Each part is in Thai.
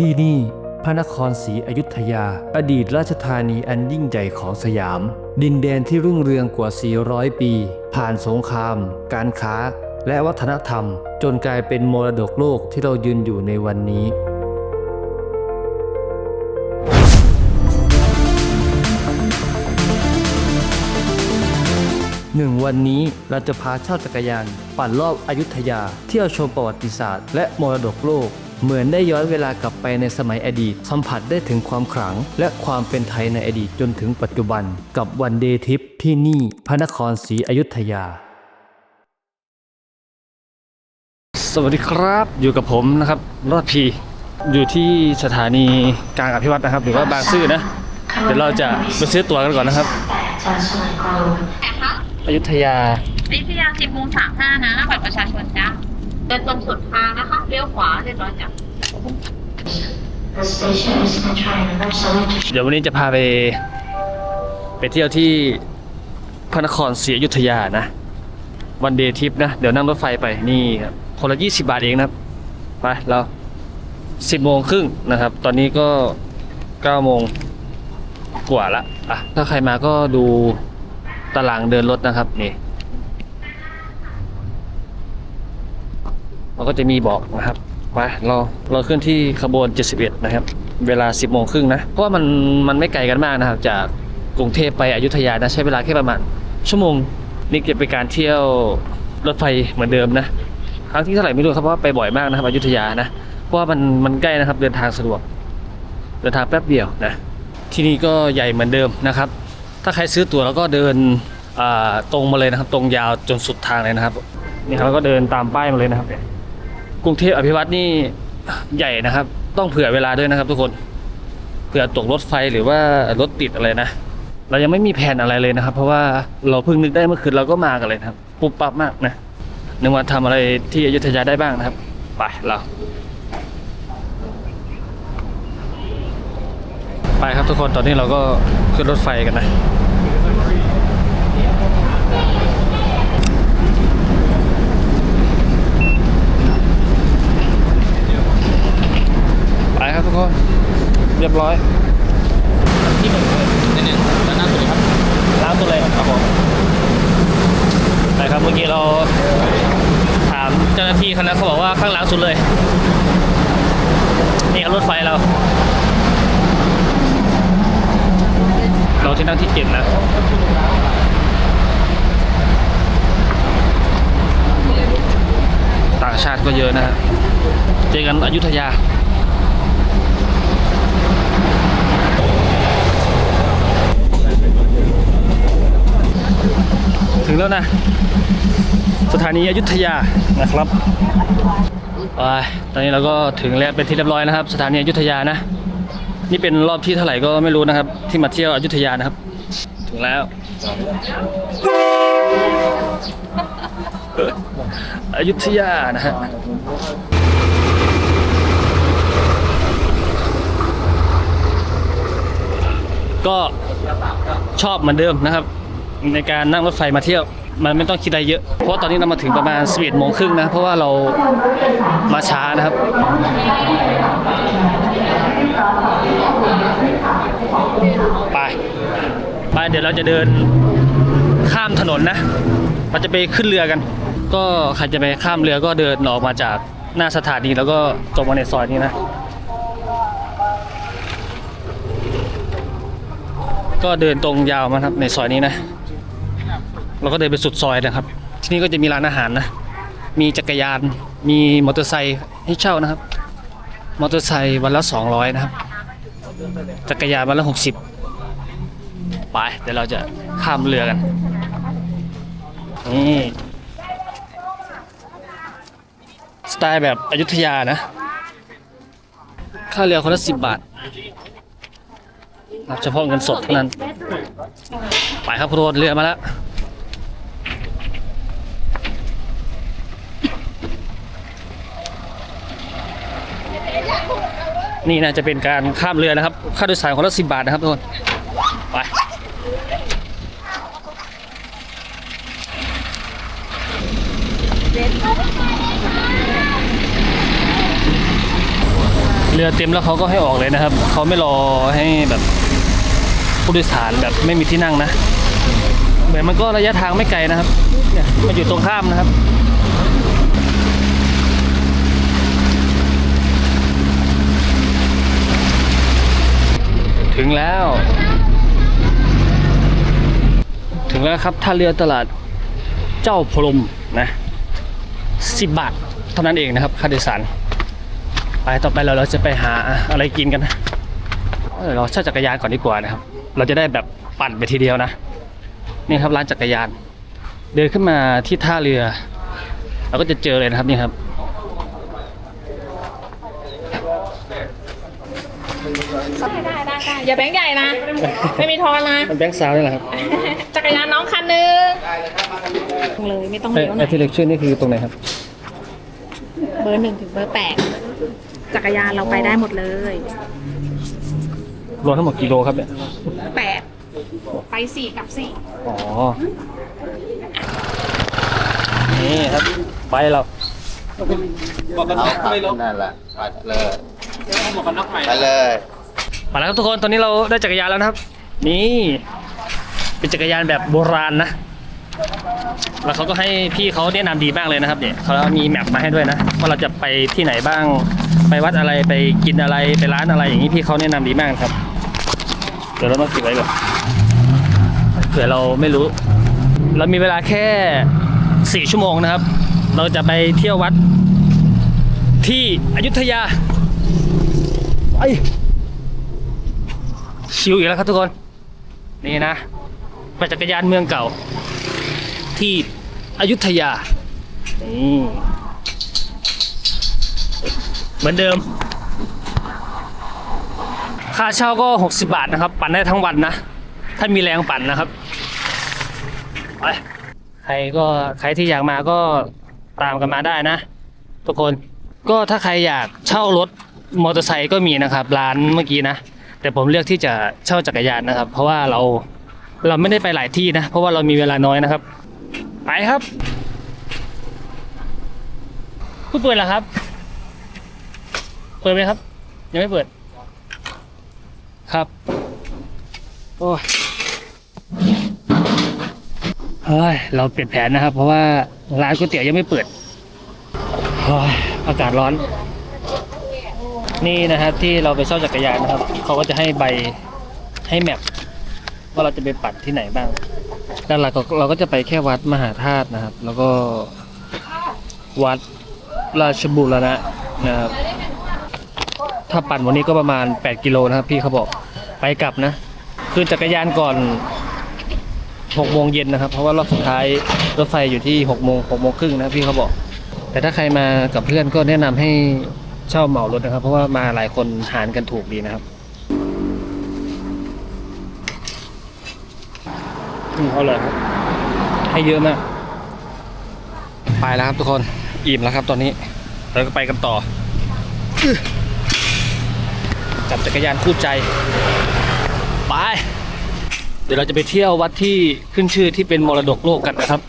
ที่นี่พระนครศรีอยุธยา อดีตราชธานีอันยิ่งใหญ่ของสยาม ดินแดนที่รุ่งเรืองกว่า 400 ปี ผ่านสงคราม การค้า และวัฒนธรรม จนกลายเป็นมรดกโลกที่เรายืนอยู่ในวันนี้หนึ่งวันนี้เราจะพาเช่าจักรยาน ปั่นรอบอายุทยา เที่ยวชมประวัติศาสตร์ และมรดกโลก เหมือนได้ย้อนเวลากลับไปในสมัยอดีต สัมผัสได้ถึงความขลัง และความเป็นไทยในอดีตจนถึงปัจจุบัน กับวันเดย์ทริปที่นี่พระนครศรีอยุธยา สวัสดีครับอยู่กับผมนะครับรอดพีอยู่ที่สถานีกลางอภิวัตนะครับ หรือว่าบางซื่อนะ เดี๋ยวเราจะไปซื้อตั๋วกันก่อนนะครับอยุธยาอยุธยา10โมง35นะบัตรประชาชนจ้า เดินตรงสุดทางนะคะเลี้ยวขวาเรียบร้อยจ้ะ The station is the train Versailles เดี๋ยววันนี้จะพาไป ไปเที่ยวที่พระนครศรีอยุธยานะ วันเดย์ทริปนะ เดี๋ยวนั่งรถไฟไปนี่ครับคนละ 20 บาทเองนะครับ ไปเรา 10โมงครึ่งนะครับ ตอนนี้ก็9โมงกว่าละอะถ้าใครมาก็ดูตารางเดินรถนะครับ นี่ เราก็จะมีบอกนะครับไปเราเราขึ้นที่ขบวน 71 นะครับ เวลา 10โมงครึ่งนะ เพราะว่ามันมันไม่ไกลกันมากนะครับ จากกรุงเทพไปอยุธยานะใช้เวลาแค่ประมาณ ชั่วโมงนี่จะเป็นการเที่ยวรถไฟเหมือนเดิมนะครั้งที่เท่าไหร่ไม่รู้ครับเพราะว่าไปบ่อยมากนะครับอยุธยานะเพราะว่ามันมันใกล้นะครับเดินทางสะดวก เดินทางแป๊บเดียวนะที่นี่ก็ใหญ่เหมือนเดิมนะครับ ถ้าใครซื้อตั๋วแล้วก็เดินตรงมาเลยนะครับ ตรงยาวจนสุดทางเลยนะครับนี่ครับแล้วก็เดินตามป้ายมาเลยนะครับ กรุงเทพอภิวัตนี่ใหญ่นะครับ ต้องเผื่อเวลาด้วยนะครับ ทุกคนเผื่อตกรถไฟหรือว่ารถติดอะไรนะเรายังไม่มีแผนอะไรเลยนะครับ เพราะว่าเราเพิ่งนึกได้เมื่อคืนเราก็มากันเลยนะครับ ปุ๊บปั๊บมากนะนึกว่าทำอะไรที่อยุธยาได้บ้างนะครับไปเราไปครับทุกคนตอนนี้เราก็ขึ้นรถไฟกันนะ ไป ครับทุกคน เรียบร้อยที่หนึ่งที่หนึ่งด้านหน้าสุดเลยครับล้างตัวเลยครับผมไปครับเมื่อกี้เราถามเจ้าหน้าที่คณะเขาบอกว่าข้างหลังสุดเลย นี่ครับรถไฟเรา เราที่นั่งที่เจ็ดนะต่างชาติก็เยอะนะฮะเจอกันอยุธยา งแล้วนะ สถานีอยุธยานะครับไปตอนนี้เราก็ถึงแล้วเป็นที่เรียบร้อยนะครับ สถานีอยุธยานะ นี่เป็นรอบที่เท่าไหร่ก็ไม่รู้นะครับ ที่มาเที่ยวอยุธยานะครับ ถึงแล้วอยุธยานะฮะก็ชอบเหมือนเดิมนะครับ ในการนั่งรถไฟมาเที่ยว มันไม่ต้องคิดอะไรเยอะ เพราะตอนนี้เรามาถึงประมาณ 11โมงครึ่งนะ เพราะว่าเรามาช้านะครับไปไปเดี๋ยวเราจะเดินข้ามถนนนะเราจะไปขึ้นเรือกัน ก็ใครจะไปข้ามเรือก็เดินออกมาจากหน้าสถานีแล้วก็ตรงมาในซอยนี้นะ ก็เดินตรงยาวมาครับในซอยนี้นะ เราก็เดินไปสุดซอยนะครับ ที่นี่ก็จะมีร้านอาหารนะ มีจักรยาน มีมอเตอร์ไซค์ให้เช่านะครับ มอเตอร์ไซค์วันละ 200 นะครับ จักรยานวันละ 60 ไป เดี๋ยวเราจะข้ามเรือกัน นี่สไตล์แบบอยุธยานะ ค่าเรือคนละ10บาทรับเฉพาะเงินสดเท่านั้น ไปครับคุณโรดเรือมาแล้ว นี่น่าจะเป็นการข้ามเรือนะครับ ค่าโดยสารคนละสิบาทนะครับทุกคน ไป เรือเต็มแล้วเขาก็ให้ออกเลยนะครับ เขาไม่รอให้แบบผู้โดยสารแบบไม่มีที่นั่งนะเหมือนมันก็ระยะทางไม่ไกลนะครับ เนี่ยมันอยู่ตรงข้ามนะครับ แล้ว ถึงแล้วครับท่าเรือตลาดเจ้าพรมนะสิบบาทเท่านั้นเองนะครับค่าโดยสาร ไปต่อไปเราเราจะไปหาอะไรกินกันนะเออเราเช่าจักรยานก่อนดีกว่านะครับ เราจะได้แบบปั่นไปทีเดียวนะ นี่ครับร้านจักรยาน เดินขึ้นมาที่ท่าเรือ เราก็จะเจอเลยนะครับนี่ครับ ได้ได้ได้ อย่าแบงค์ใหญ่นะ ไม่มีทอนนะมันแบงค์ซาวนี่แหละครับจักรยานน้องคันหนึงเลยไม่ต้องไอ้เลี้ยวไหนไอ้ที่เล็กชื่อนี่คือตรงไหนครับเบอร์หนึ่งถึงเบอร์แปดจักรยานเราไปได้หมดเลยรวมทั้งหมดกี่โลครับเนี่ยแปดไปสี่กับสี่อ๋อนี่ครับไปเรานั่นแหละไปเลยหมวกกันน็อกใหม่ไปเลย มาแล้วครับทุกคนตอนนี้เราได้จักรยานแล้วนะครับ นี่เป็นจักรยานแบบโบราณนะ แล้วเขาก็ให้พี่เขาแนะนำดีมากเลยนะครับเนี่ยเขามีแมปมาให้ด้วยนะว่าเราจะไปที่ไหนบ้าง ไปวัดอะไรไปกินอะไรไปร้านอะไรอย่างนี้พี่เขาแนะนำดีมากครับ เดี๋ยวเราต้องเก็บไว้ก่อนเผื่อเราไม่รู้ เรามีเวลาแค่สี่ชั่วโมงนะครับ เราจะไปเที่ยววัดที่อยุธยาไป ชิวอีกแล้วครับทุกคน นี่นะปั่นจักรยานเมืองเก่า ที่อยุธยาเหมือนเดิม ค่าเช่าก็ 60 บาทนะครับ ปั่นได้ทั้งวันนะ ถ้ามีแรงปั่นนะครับไปใครก็ใครที่อยากมาก็ตามกันมาได้นะ ทุกคนก็ถ้าใครอยากเช่ารถมอเตอร์ไซค์ก็มีนะครับ ร้านเมื่อกี้นะ แต่ผมเลือกที่จะเช่าจักรยานนะครับ เพราะว่าเราเราไม่ได้ไปหลายที่นะ เพราะว่าเรามีเวลาน้อยนะครับ ไปครับเพิ่งเปิดเหรอครับ เปิดไหมครับ ยังไม่เปิด ครับ โอ้ยเฮ้ยเราเปลี่ยนแผนนะครับ เพราะว่าร้านก๋วยเตี๋ยวยังไม่เปิดเฮ้ยอากาศร้อน นี่นะครับที่เราไปเช่าจักรยานนะครับ เขาก็จะให้ใบให้แมปว่าเราจะไปปั่นที่ไหนบ้างด้านหลักๆเราก็จะไปแค่วัดมหาธาตุนะครับ แล้วก็วัดราชบุรณะนะครับถ้าปั่นวันนี้ก็ประมาณ 8 กิโลนะครับ พี่เขาบอกไปกลับนะ คือจักรยานก่อน6โมงเย็นนะครับ เพราะว่ารอบสุดท้ายรถไฟอยู่ที่6โมง6โมงครึ่งนะพี่เขาบอก แต่ถ้าใครมากับเพื่อนก็แนะนำให้ เช่าเหมารถนะครับ เพราะว่ามาหลายคนหารกันถูกดีนะครับอืมเอาเลยครับ ให้เยอะมาก ไปแล้วครับทุกคนอิ่มแล้วครับตอนนี้เราก็ไปกันต่ออื้อจับจักรยานคู่ใจ ไป เดี๋ยวเราจะไปเที่ยววัดที่ขึ้นชื่อที่เป็นมรดกโลกกันนะครับ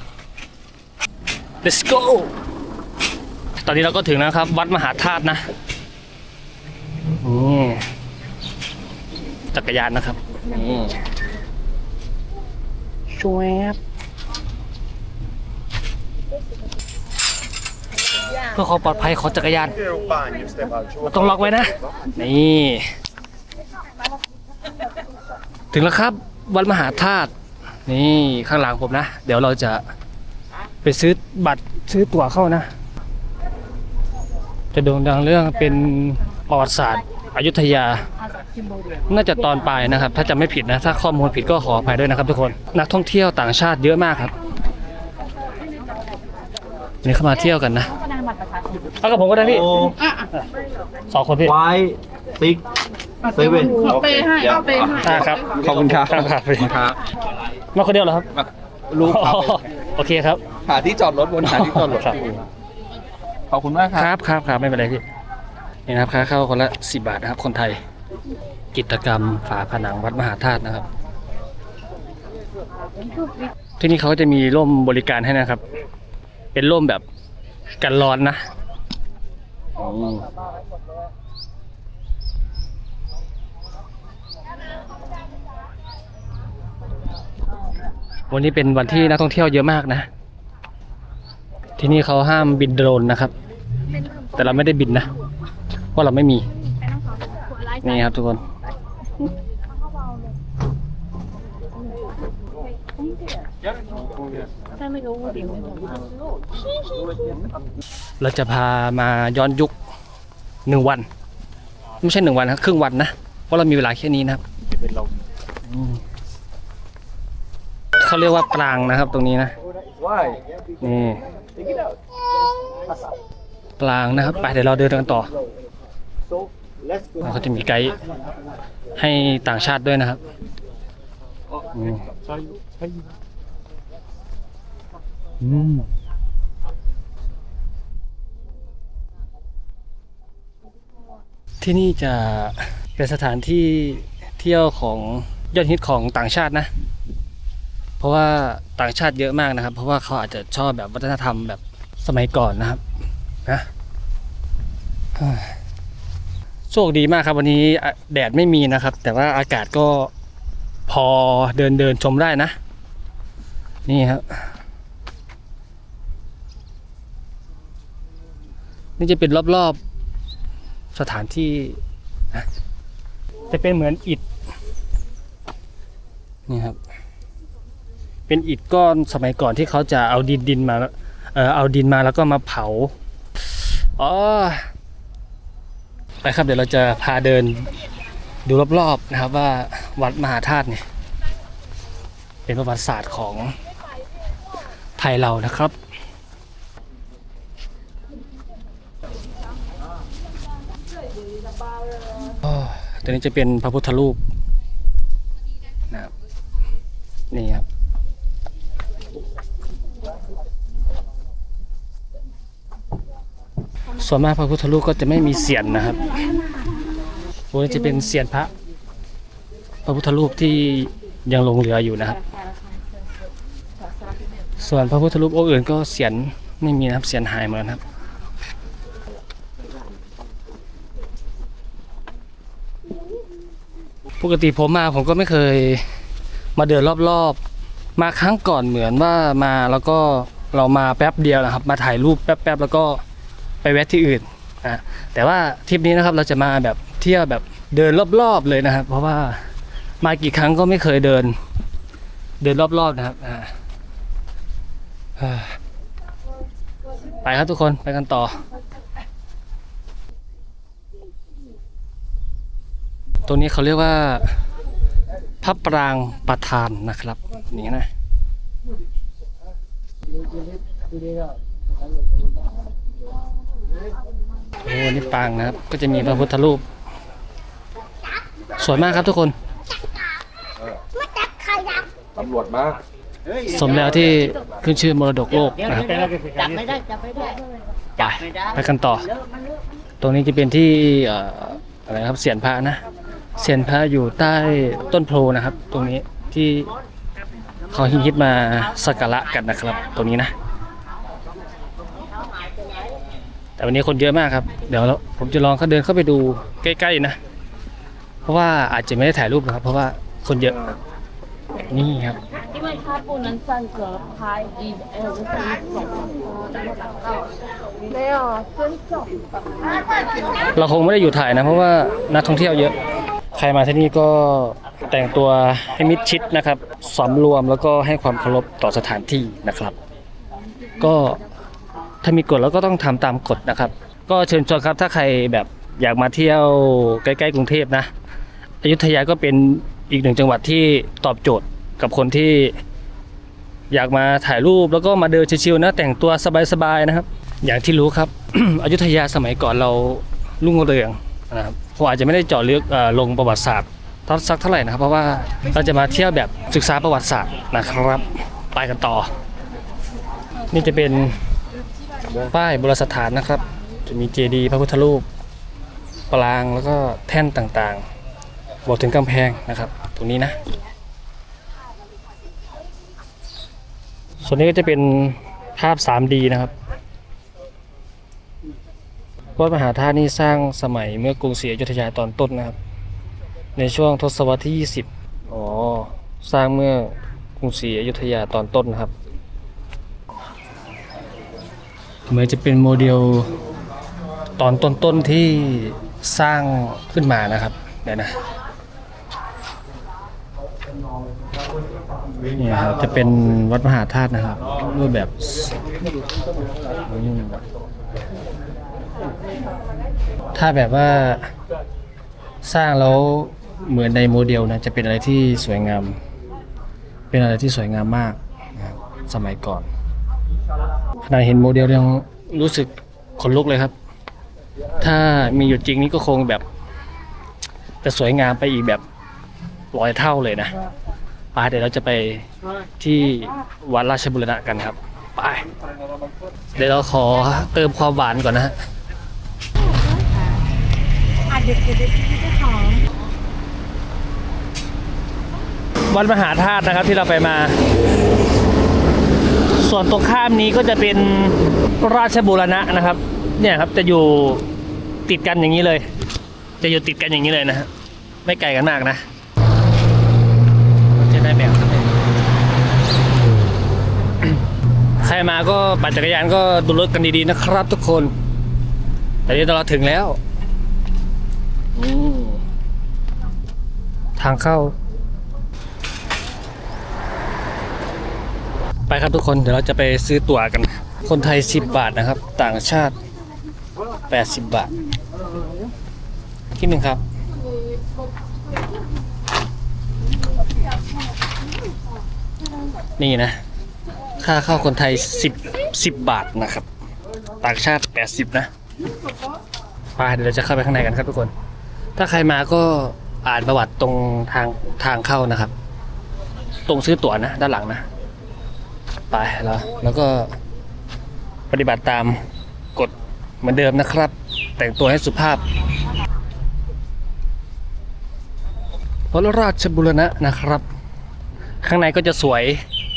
let's go ตอนนี้เราก็ถึงแล้วครับ วัดมหาธาตุนะนี่จักรยานนะครับนี่ชวบเพื่อความปลอดภัยของจักรยานเราต้องล็อกไว้นะ นี่ ถึงแล้วครับ วัดมหาธาตุนี่ข้างหลังผมนะ เดี๋ยวเราจะไปซื้อบัตรซื้อตั๋วเข้านะ จะโด่งดังเรื่องเป็นประวัติศาสตร์อยุธยา น่าจะตอนปลายนะครับ ถ้าจำไม่ผิดนะ ถ้าข้อมูลผิดก็ขออภัยด้วยนะครับ ทุกคน นักท่องเที่ยวต่างชาติเยอะมากครับวันนี่เข้ามาเที่ยวกันนะเอากับผมก็ได้พี่สองคนพี่ไว้ติ๊กเซเว่นเอาเปให้เอาเปให้อ่าครับ ขอบคุณครับครับครับพี่ครับมาคนเดียวเหรอครับลูกอ๋อโอเคครับ หาที่จอดรถบนหาที่จอดรถครับ ขอบคุณมากครับ รับครับครับไม่เป็นไรพี่นี่นะครับค่าเข้าคนละสิบาทนะครับ คนไทย กิจกรรมฝาผนังวัดมหาธาตุนะครับ ที่นี่เขาจะมีร่มบริการให้นะครับ เป็นร่มแบบกันร้อนนะวันนี้เป็นวันที่นักท่องเที่ยวเยอะมากนะ ที่นี่เขาห้ามบินโดรนนะครับ แต่เราไม่ได้บินนะเพราะเราไม่มี นี่ครับทุกคน เราจะพามาย้อนยุคหนึ่งวัน ไม่ใช่หนึ่งวันครับครึ่งวันนะ เพราะเรามีเวลาแค่นี้นะครับเขาเรียกว่าปรางนะครับตรงนี้นะนี่ ปรางนะครับ ไปเดี๋ยวเราเดินกันต่อเราก็จะมีไกด์ให้ต่างชาติด้วยนะครับอืมอืมที่นี่จะเป็นสถานที่เที่ยวของยอดฮิตของต่างชาตินะ เพราะว่าต่างชาติเยอะมากนะครับ เพราะว่าเขาอาจจะชอบแบบวัฒนธรรมแบบสมัยก่อนนะครับนะโชคดีมากครับ วันนี้แดดไม่มีนะครับ แต่ว่าอากาศก็พอเดินเดินชมได้นะ นี่ครับ นี่จะเป็นรอบๆสถานที่จะเป็นเหมือนอิฐนี่ครับ เป็นอิฐก้อนสมัยก่อนที่เขาจะเอาดินดินมาเออเอาดินมาแล้วก็มาเผาอ๋อไปครับเดี๋ยวเราจะพาเดินดูรอบๆนะครับว่าวัดมหาธาตุเนี่ยเป็นประวัติศาสตร์ของไทยเรานะครับอ๋อตัวนี้จะเป็นพระพุทธรูปนะครับนี่ครับ ส่วนมากพระพุทธรูปก็จะไม่มีเสียนนะครับพวกนี้จะเป็นเสียนพระ พระพุทธรูปที่ยังลงเหลืออยู่นะครับ ส่วนพระพุทธรูปองค์อื่นก็เสียนไม่มีนะครับเสียนหายหมดแล้วนะครับปกติผมมาผมก็ไม่เคยมาเดินรอบๆ มาครั้งก่อนเหมือนว่ามาแล้วก็เรามาแป๊บเดียวนะครับ มาถ่ายรูปแป๊บๆแล้วก็ ไปแวะที่อื่นอะแต่ว่าทริปนี้นะครับเราจะมาแบบเที่ยวแบบเดินรอบๆเลยนะครับ เพราะว่ามากี่ครั้งก็ไม่เคยเดิน เดินรอบๆนะครับอ่าไปครับทุกคนไปกันต่อ ตรงนี้เขาเรียกว่าพระปรางประธานนะครับนี่นะ โอ้นี่ปางนะครับ ก็จะมีพระพุทธรูป สวยมากครับทุกคน ตำรวจมา สมแล้วที่ขึ้นชื่อมรดกโลกนะครับจับไม่ได้จับไม่ได้ไปไปกันต่อ ตรงนี้จะเป็นที่เอ่ออะไรนะครับเสียนพระนะเสียนพระอยู่ใต้ต้นโพนะครับ ตรงนี้ที่เขาฮิตๆมาสักการะกันนะครับ ตรงนี้นะ แต่วันนี้คนเยอะมากครับ เดี๋ยวเราผมจะลองเข้าเดินเข้าไปดูใกล้ๆนะ เพราะว่าอาจจะไม่ได้ถ่ายรูปนะครับ เพราะว่าคนเยอะ นี่ครับ 因为它不能站着拍一呃就是一种没有尊重 เราคงไม่ได้อยู่ถ่ายนะ เพราะว่านักท่องเที่ยวเยอะ ใครมาที่นี่ก็แต่งตัวให้มิดชิดนะครับสำรวมแล้วก็ให้ความเคารพต่อสถานที่นะครับ ก็ ถ้ามีกฎแล้วก็ต้องทำตามกฎนะครับ ก็เชิญชวนครับถ้าใครแบบอยากมาเที่ยวใกล้ๆกรุงเทพนะอยุธยาก็เป็นอีกหนึ่งจังหวัดที่ตอบโจทย์กับคนที่อยากมาถ่ายรูปแล้วก็มาเดินชิวๆนะแต่งตัวสบายๆนะครับ อย่างที่รู้ครับ อยุธยาสมัยก่อนเรารุ่งเรืองนะครับผมอาจจะไม่ได้เจาะลึกเอ่อลงประวัติศาสตร์ทัสักเท่าไหร่นะครับ เพราะว่าเราจะมาเที่ยวแบบศึกษาประวัติศาสตร์นะครับ ไปกันต่อ นี่จะเป็น ป้ายโบราณสถานนะครับ จะมีเจดีย์พระพุทธรูป ปรางแล้วก็แท่นต่างๆ บอกถึงกำแพงนะครับ ตรงนี้นะ ส่วนนี้ก็จะเป็นภาพ 3D นะครับวัดมหาธาตุนี่สร้างสมัยเมื่อกรุงศรีอยุธยาตอนต้นนะครับ ในช่วงทศวรรษที่ 20 อ๋อ สร้างเมื่อกรุงศรีอยุธยาตอนต้นนะครับ เหมือนจะเป็นโมเดลตอนต้นๆที่สร้างขึ้นมานะครับเดี๋ยวนะนี่ครับจะเป็นวัดมหาธาตุนะครับรูปแบบถ้าแบบว่าสร้างแล้วเหมือนในโมเดลนะจะเป็นอะไรที่สวยงาม เป็นอะไรที่สวยงามมากนะครับสมัยก่อน ขณะเห็นโมเดลยังรู้สึกขนลุกเลยครับ ถ้ามีอยู่จริงนี่ก็คงแบบจะสวยงามไปอีกแบบร้อยเท่าเลยนะไปเดี๋ยวเราจะไปที่วัดราชบุรณะกันครับ ไป เดี๋ยวเราขอเติมความหวานก่อนนะฮะวัดมหาธาตุนะครับที่เราไปมา ส่วนตรงข้ามนี้ก็จะเป็นราชบูรณะนะครับ เนี่ยครับจะอยู่ติดกันอย่างนี้เลย จะอยู่ติดกันอย่างนี้เลยนะฮะไม่ไกลกันมากนะจะได้แบบครับใครมาก็ปั่นจักรยานก็ดูรถกันดีๆนะครับทุกคน แต่นี้เราถึงแล้วอืมทางเข้า ไปครับทุกคนเดี๋ยวเราจะไปซื้อตั๋วกัน คนไทย 10 บาทนะครับ ต่างชาติ 80 บาทคิดหนึ่งครับ นี่นะ ค่าเข้าคนไทย 10 10 บาทนะครับ ต่างชาติ 80 นะไปเดี๋ยวเราจะเข้าไปข้างในกันครับทุกคน ถ้าใครมาก็อ่านประวัติตรงทางทางเข้านะครับ ตรงซื้อตั๋วนะ ด้านหลังนะ ไปแล้วแล้วก็ปฏิบัติตามกฎเหมือนเดิมนะครับ แต่งตัวให้สุภาพวัดราชบุรณะนะครับ ข้างในก็จะสวย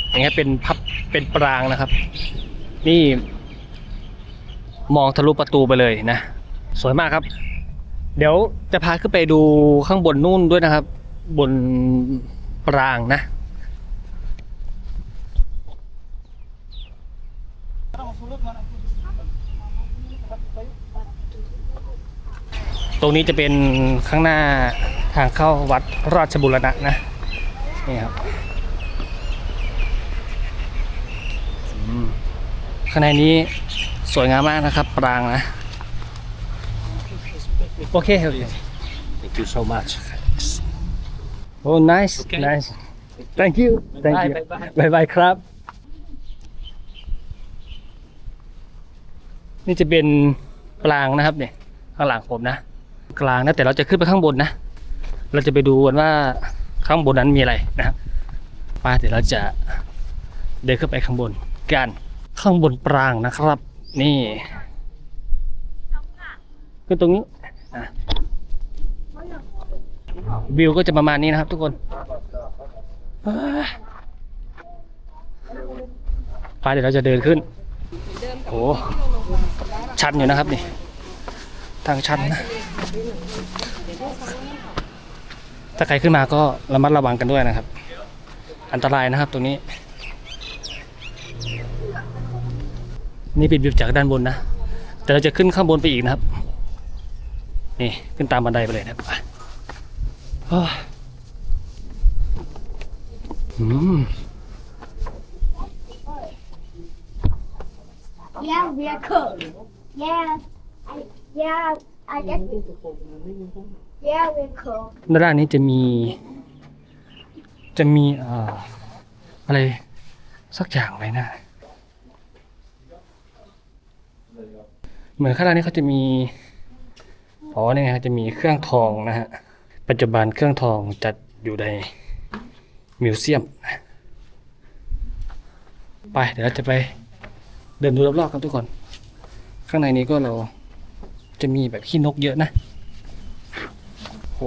อย่างเงี้ยเป็นพับเป็นปรางนะครับ นี่ มองทะลุประตูไปเลยนะ สวยมากครับ เดี๋ยวจะพาขึ้นไปดูข้างบนนู่นด้วยนะครับ บนปรางนะ ตรงนี้จะเป็นข้างหน้าทางเข้าวัดราชบุรณะนะนี่ครับอืมข้างในนี้สวยงามมากนะครับ ปรางนะโอเค Thank you so much Oh nice nice Thank you Thank you Bye bye ครับ นี่จะเป็นปรางนะครับเนี่ยข้างหลังผมนะ กลางนะแต่เราจะขึ้นไปข้างบนนะ เราจะไปดูกันว่าข้างบนนั้นมีอะไรนะครับไป้าเดี๋ยวเราจะเดินขึ้นไปข้างบนกันข้างบนปรางนะครับ นี่ขึ้นตรงนี้อะวิวก็จะประมาณนี้นะครับทุกคนอ่าไป้าเดี๋ยวเราจะเดินขึ้นโอ้ชันอยู่นะครับนี่ทางชันนะ ถ้าใครขึ้นมาก็ระมัดระวังกันด้วยนะครับ อันตรายนะครับตรงนี้ นี่เป็นวิวจากด้านบนนะ แต่เราจะขึ้นข้างบนไปอีกนะครับ นี่ขึ้นตามบันไดไปเลยนะครับไปโอ้ยอืม Yeah, we are cool. Yeah, I, yeah, I guess. Yeah, we cool. ด้านล่างนี้จะมี จะมีเอ่ออะไรสักอย่างไว้นะ เหมือนข้างล่างนี้เขาจะมีอ๋อนี่ไงครับจะมีเครื่องทองนะฮะ ปัจจุบันเครื่องทองจัดอยู่ในมิวเซียมนะไปเดี๋ยวเราจะไปเดินดูรอบๆกันทุกคน ข้างในนี้ก็เรา จะมีแบบขี้นกเยอะนะ โห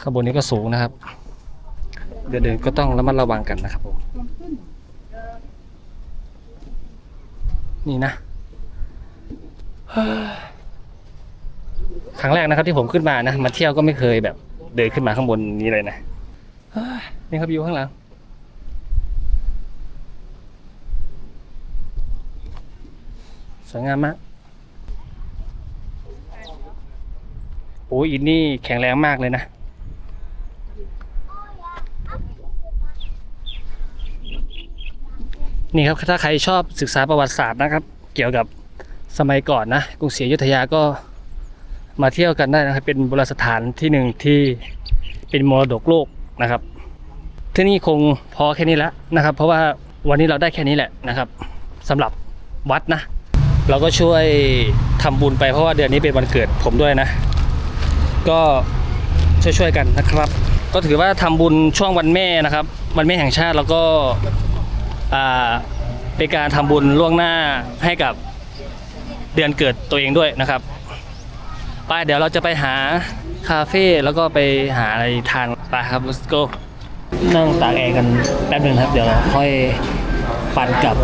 ข้างบนนี้ก็สูงนะครับ เดินเดินก็ต้องระมัดระวังกันนะครับผมนี่นะเฮ้ยครั้งแรกนะครับที่ผมขึ้นมานะ มาเที่ยวก็ไม่เคยแบบ เดินขึ้นมาข้างบนนี้เลยนะเฮ้ยนี่ครับวิวข้างหลัง สวยงามมากโอ้ยอินนี่แข็งแรงมากเลยนะนี่ครับถ้าใครชอบศึกษาประวัติศาสตร์นะครับ เกี่ยวกับสมัยก่อนนะกรุงศรีอยุธยาก็มาเที่ยวกันได้นะครับ เป็นโบราณสถานที่หนึ่งที่เป็นมรดกโลกนะครับ ที่นี่คงพอแค่นี้แล้วนะครับ เพราะว่าวันนี้เราได้แค่นี้แหละนะครับสำหรับวัดนะ เราก็ช่วยทำบุญไปเพราะว่าเดือนนี้เป็นวันเกิดผมด้วยนะ ก็ช่วยๆกันนะครับ ก็ถือว่าทำบุญช่วงวันแม่นะครับ วันแม่แห่งชาติแล้วก็เป็นการทำบุญล่วงหน้าให้กับเดือนเกิดตัวเองด้วยนะครับไปเดี๋ยวเราจะไปหาคาเฟ่แล้วก็ไปหาอะไรทานไปครับ let's go นั่งตากแอร์กันแป๊บหนึงครับ เดี๋ยวเราค่อย ปั่นกลับ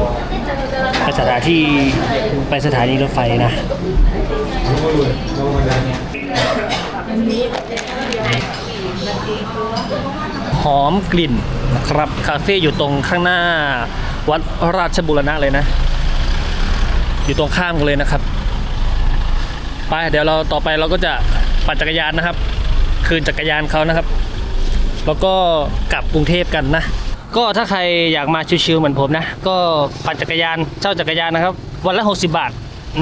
ไปสถานที่ไปสถานีรถไฟนะหอมกลิ่นนะครับคาเฟ่อยู่ตรงข้างหน้าวัดราชบุรณะเลยนะ อยู่ตรงข้ามกันเลยนะครับ ไปเดี๋ยวเราต่อไปเราก็จะปั่นจักรยานนะครับ คืนจักรยานเขานะครับ แล้วก็กลับกรุงเทพกันนะ ก็ถ้าใครอยากมาชิวๆเหมือนผมนะ ก็ปั่นจักรยานเช่าจักรยานนะครับ วันละ 60 บาท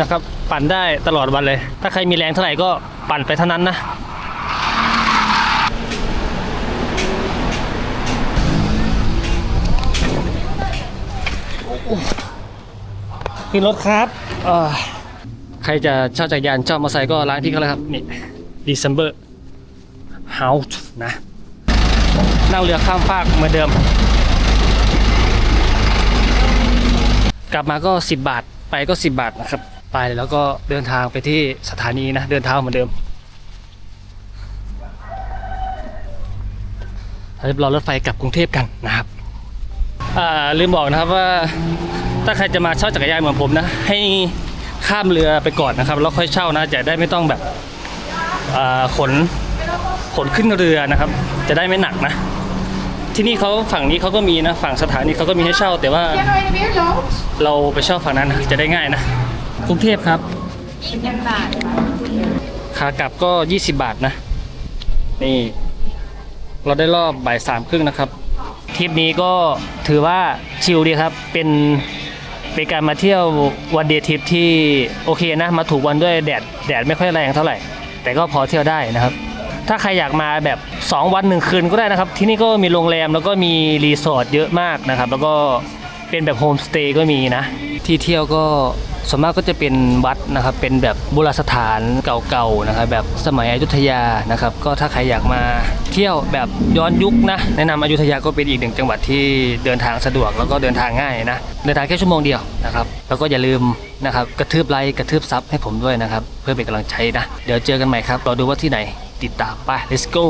นะครับ ปั่นได้ตลอดวันเลย ถ้าใครมีแรงเท่าไหร่ก็ปั่นไปเท่านั้นนะขึ้นรถครับใครจะเช่าจักรยานเช่ามอเตอร์ไซค์ก็ร้านพี่เขาเลยครับ นี่ December House นะ นั่งเรือข้ามฟากเหมือนเดิม กลับมาก็ 10 บาท ไปก็ 10 บาทนะครับ ไปแล้วก็เดินทางไปที่สถานีนะ เดินเท้าเหมือนเดิมเราจะรอรถไฟกลับกรุงเทพกันนะครับลืมบอกนะครับว่าถ้าใครจะมาเช่าจักรยานเหมือนผมนะ ให้ข้ามเรือไปก่อนนะครับแล้วค่อยเช่านะจะได้ไม่ต้องแบบขนขนขึ้นเรือนะครับ จะได้ไม่หนักนะ ที่นี่เขาฝั่งนี้เขาก็มีนะฝั่งสถานีเขาก็มีให้เช่า แต่ว่าเราไปเช่าฝั่งนั้นนะจะได้ง่ายนะกรุงเทพครับขากลับก็ 20 บาทนะ นี่ เราได้รอบบ่ายสามครึ่งนะครับทริปนี้ก็ถือว่าชิลดีครับ เป็นเป็นการมาเที่ยววันเดย์ทริปที่โอเคนะ มาถูกวันด้วยแดดแดดไม่ค่อยแรงเท่าไหร่ แต่ก็พอเที่ยวได้นะครับ ถ้าใครอยากมาแบบ 2 วัน 1 คืนก็ได้นะครับ ที่นี่ก็มีโรงแรมแล้วก็มีรีสอร์ทเยอะมากนะครับ แล้วก็เป็นแบบโฮมสเตย์ก็มีนะ ที่เที่ยวก็ส่วนมากก็จะเป็นวัดนะครับ เป็นแบบโบราณสถานเก่าๆนะครับ แบบสมัยอยุธยานะครับ ก็ถ้าใครอยากมาเที่ยวแบบย้อนยุคนะ แนะนำอยุธยาก็เป็นอีกหนึ่งจังหวัดที่เดินทางสะดวกแล้วก็เดินทางง่ายนะ เดินทางแค่ชั่วโมงเดียวนะครับ แล้วก็อย่าลืมนะครับ กระทืบไลค์กระทืบซับให้ผมด้วยนะครับ เพื่อเป็นกำลังใจนะ เดี๋ยวเจอกันใหม่ครับ รอดูว่าที่ไหน ติดตามไป let's go